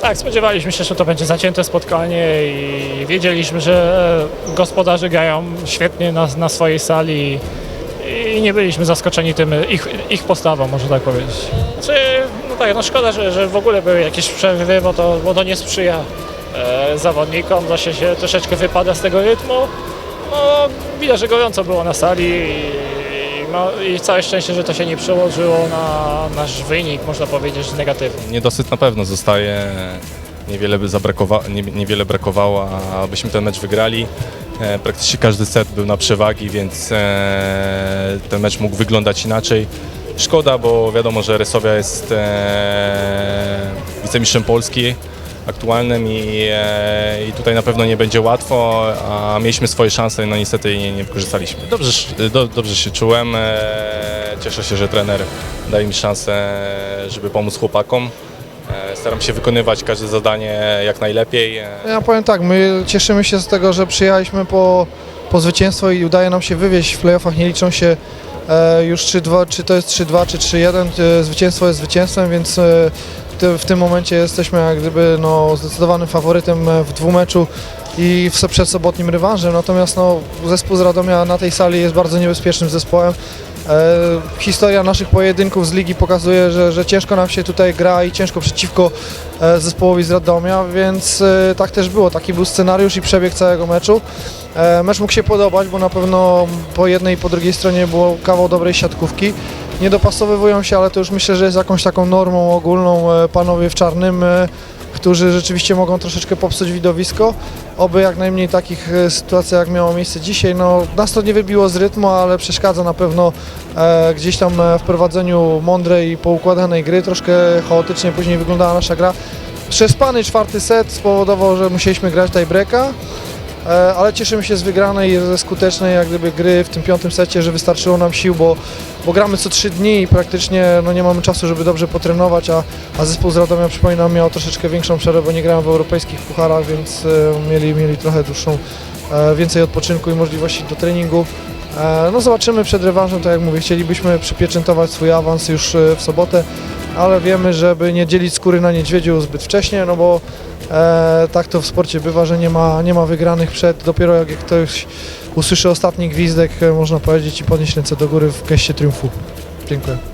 Tak, spodziewaliśmy się, że to będzie zacięte spotkanie i wiedzieliśmy, że gospodarze grają świetnie na, na swojej sali i nie byliśmy zaskoczeni tym ich, ich postawą, można tak powiedzieć. Znaczy, no tak, no szkoda, że, że w ogóle były jakieś przerwy, bo to, bo to nie sprzyja e, zawodnikom, to się, się troszeczkę wypada z tego rytmu. No, widać, że gorąco było na sali i, no, i całe szczęście, że to się nie przełożyło na nasz wynik, można powiedzieć, negatywny. Niedosyt na pewno zostaje. Niewiele, by zabrakowa- nie, niewiele brakowało, abyśmy ten mecz wygrali. E, praktycznie każdy set był na przewagi, więc e, ten mecz mógł wyglądać inaczej. Szkoda, bo wiadomo, że Resowia jest e, wicemistrzem Polski aktualnym i, e, i tutaj na pewno nie będzie łatwo, a mieliśmy swoje szanse, no niestety nie, nie wykorzystaliśmy. Dobrze, do, dobrze się czułem, e, cieszę się, że trener daje mi szansę, żeby pomóc chłopakom. E, Staram się wykonywać każde zadanie jak najlepiej. Ja powiem tak, my cieszymy się z tego, że przyjechaliśmy po, po zwycięstwo i udaje nam się wywieźć w playoffach. Nie liczą się już 3-2, czy to jest 3-2 czy 3-1. E, zwycięstwo jest zwycięstwem, więc e, w tym momencie jesteśmy jak gdyby no, zdecydowanym faworytem e, w dwumeczu i w, przed sobotnim rewanżem. Natomiast no, zespół z Radomia na tej sali jest bardzo niebezpiecznym zespołem. E, historia naszych pojedynków z ligi pokazuje, że, że ciężko nam się tutaj gra i ciężko przeciwko e, zespołowi z Radomia, więc e, tak też było. Taki był scenariusz i przebieg całego meczu. Mecz mógł się podobać, bo na pewno po jednej i po drugiej stronie było kawał dobrej siatkówki. Nie dopasowywują się, ale to już myślę, że jest jakąś taką normą ogólną panowie w czarnym, którzy rzeczywiście mogą troszeczkę popsuć widowisko. Oby jak najmniej takich e, sytuacji, jak miało miejsce dzisiaj. No, nas to nie wybiło z rytmu, ale przeszkadza na pewno e, gdzieś tam e, w prowadzeniu mądrej i poukładanej gry. Troszkę chaotycznie później wyglądała nasza gra. Przespany czwarty set spowodował, że musieliśmy grać tiebreaka, e, ale cieszymy się z wygranej i ze skutecznej jak gdyby gry w tym piątym secie, że wystarczyło nam sił, bo, bo gramy co trzy dni i praktycznie no, nie mamy czasu, żeby dobrze potrenować, a, a zespół z Radomia, przypominam, miał troszeczkę większą przerwę, bo nie grałem w europejskich pucharach, więc e, mieli, mieli trochę dłuższą, e, więcej odpoczynku i możliwości do treningu. E, No zobaczymy przed rewanżem, tak jak mówię, chcielibyśmy przypieczętować swój awans już e, w sobotę, ale wiemy, żeby nie dzielić skóry na niedźwiedziu zbyt wcześnie, no bo e, tak to w sporcie bywa, że nie ma, nie ma wygranych przed, dopiero jak ktoś usłyszy ostatni gwizdek, e, można powiedzieć i podnieść ręce do góry w geście triumfu. Dziękuję.